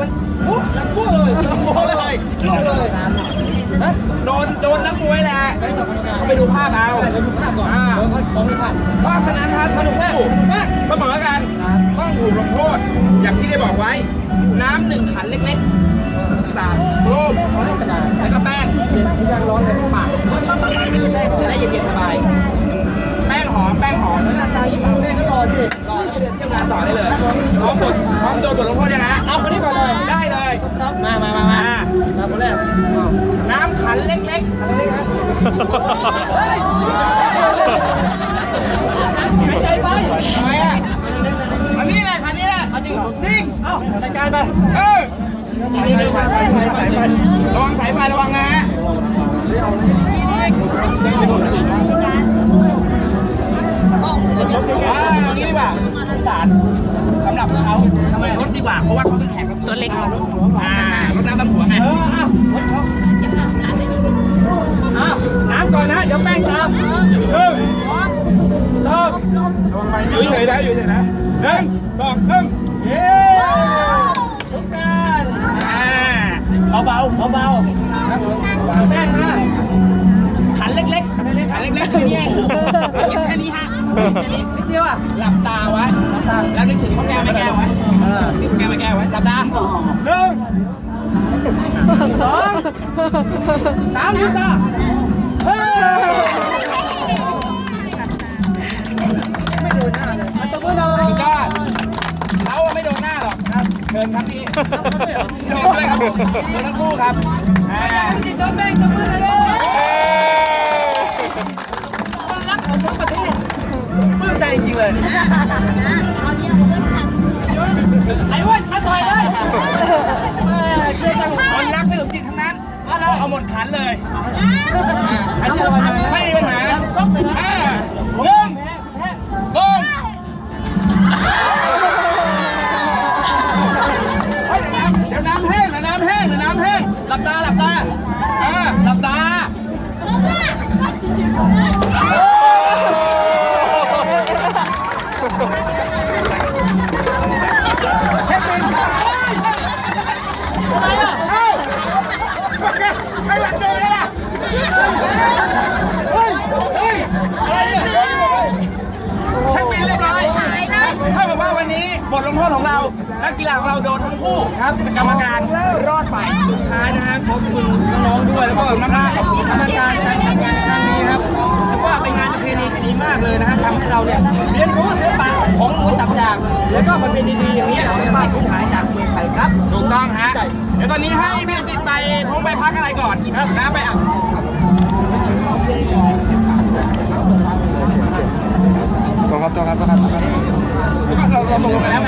มันปุ๊บแล้วปุ๊บเลยโอ้เลยปุ๊บเลยโดนโดนนักมวยแหละไปดูภาพเอาไปดูภาพก่อนอ่าแล้วก็ของภาพเพราะฉะนั้นถ้าทั้งคู่เสมอกันต้องถูกลงโทษ อย่างที่ได้บอกไว้ น้ำหนึ่งขันเล็กๆสาดโลมแล้วก็แป้งที่ยังร้อนเลยปากจะได้เย็นๆสบายแป้งหอมแป้งหอมหน้าตายิ้มแม่ก็รอสิรอแล้วก็เดินเที่ยวงานต่อได้เลยพร้อมบทพร้อมโดนบทลงโทษยังฮะ น้ำขันเล็กๆอะไรครับหายใจไปทำไมอะอันนี้แหละคันนี้แหละจริงเหรอนิ่งเอ้าจัดการไปเออไปไปไปไปไปไประวังสายไฟระวังนะฮะอ่าเอางี้ดีกว่าสงสารสำหรับเขาทำไมรถดีกว่า เพราะว่าเขาเป็นแขกรับเชิญตัวเล็กอ่ารถน้ำตำหัวไงเอออ้าวอ้ อยู่เฉยนะอยู่เฉยนะหนึ่งสองสามเย้สงการอ่าเบาๆเบาๆครับผมแป้งนะขันเล็กๆขันเล็กๆแค่นี้เองกินแค่นี้ฮะแค่นี้นิดเดียวอะหลับตาไว้หลับตาแล้วนึกถึงพ่อแก้วแม่แก้วไว้เออนึกถึงแก้วแม่แก้วไว้หลับตาหนึ่งสองสามสิบตา ครับเชิญครับพี่โดนด้วยครับผมโดนทั้งคู่ครับอ่าจิตโดนแป้งตบมือเลยคนรักของทั้งประเทศปลื้มใจจริงๆเลย ไอ้อ้วนมาต่อย นี่ยเช็คบินเรียบร้อยเท่ากับว่าบทลงโทษของเรานักกีฬาของเราโดนทั้งคู่ครับกรรมการรอดไปสุดท้ายนะฮะขอบคุณน้องๆด้วย เราเนี่ยเรียนรู้ศิลปะของมวยตับจาก แล้วก็ประเพณีดีๆอย่างนี้เราไม่สูญหายจากเมืองไทยครับถูกต้องฮะ เดี๋ยวตอนนี้ให้พี่ติดไปพงไปพักอะไรก่อนครับนะไปอะตรงครับตรงครับตรงครับ เราเราตกลงไปแล้วไง